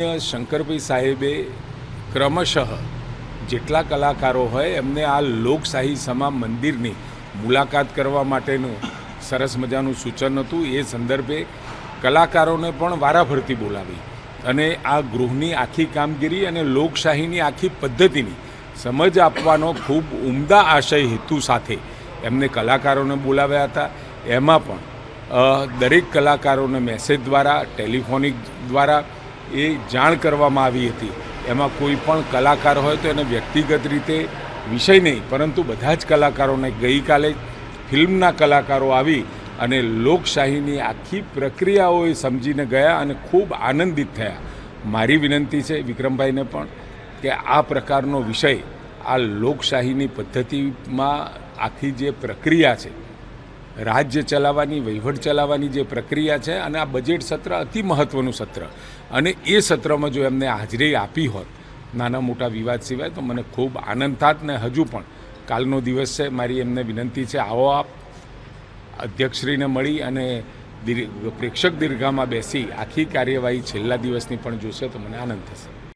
શંકરભાઈ સાહેબે ક્રમશઃ જેટલા કલાકારો હોય એમને આ લોકશાહી સમા મંદિરની મુલાકાત કરવા માટેનું સરસ મજાનું સૂચન હતું. એ સંદર્ભે કલાકારોને પણ વારાફરતી બોલાવી અને આ ગૃહની આખી કામગીરી અને લોકશાહીની આખી પદ્ધતિની સમજ આપવાનો ખૂબ ઉમદા આશય હેતુ સાથે એમને કલાકારોને બોલાવ્યા હતા. એમાં પણ દરેક કલાકારોને મેસેજ દ્વારા, ટેલિફોનિક દ્વારા એ જાણ કરવામાં આવી હતી. એમાં કોઈ પણ કલાકાર હોય તો એને વ્યક્તિગત રીતે વિષય નહીં, પરંતુ બધા જ કલાકારોને ગઈકાલે ફિલ્મના કલાકારો આવી અને લોકશાહીની આખી પ્રક્રિયાઓ એ સમજીને ગયા અને ખૂબ આનંદિત થયા. મારી વિનંતી છે વિક્રમભાઈને પણ કે આ પ્રકારનો વિષય આ લોકશાહીની પદ્ધતિમાં આખી જે પ્રક્રિયા છે રાજ્ય ચલાવવાની, વહીવટ ચલાવવાની જે પ્રક્રિયા છે અને આ બજેટ સત્ર અતિ મહત્ત્વનું સત્ર. અને એ સત્રમાં જો એમને હાજરી આપી હોત, નાના મોટા વિવાદ સિવાય, તો મને ખૂબ આનંદ થાત ને હજુ પણ. કાલનો દિવસ છે, મારી એમને વિનંતી છે, આવો આપ. અધ્યક્ષશ્રીને મળી અને પ્રેક્ષક દીર્ઘામાં બેસી આખી કાર્યવાહી છેલ્લા દિવસની પણ જોશે તો મને આનંદ થશે.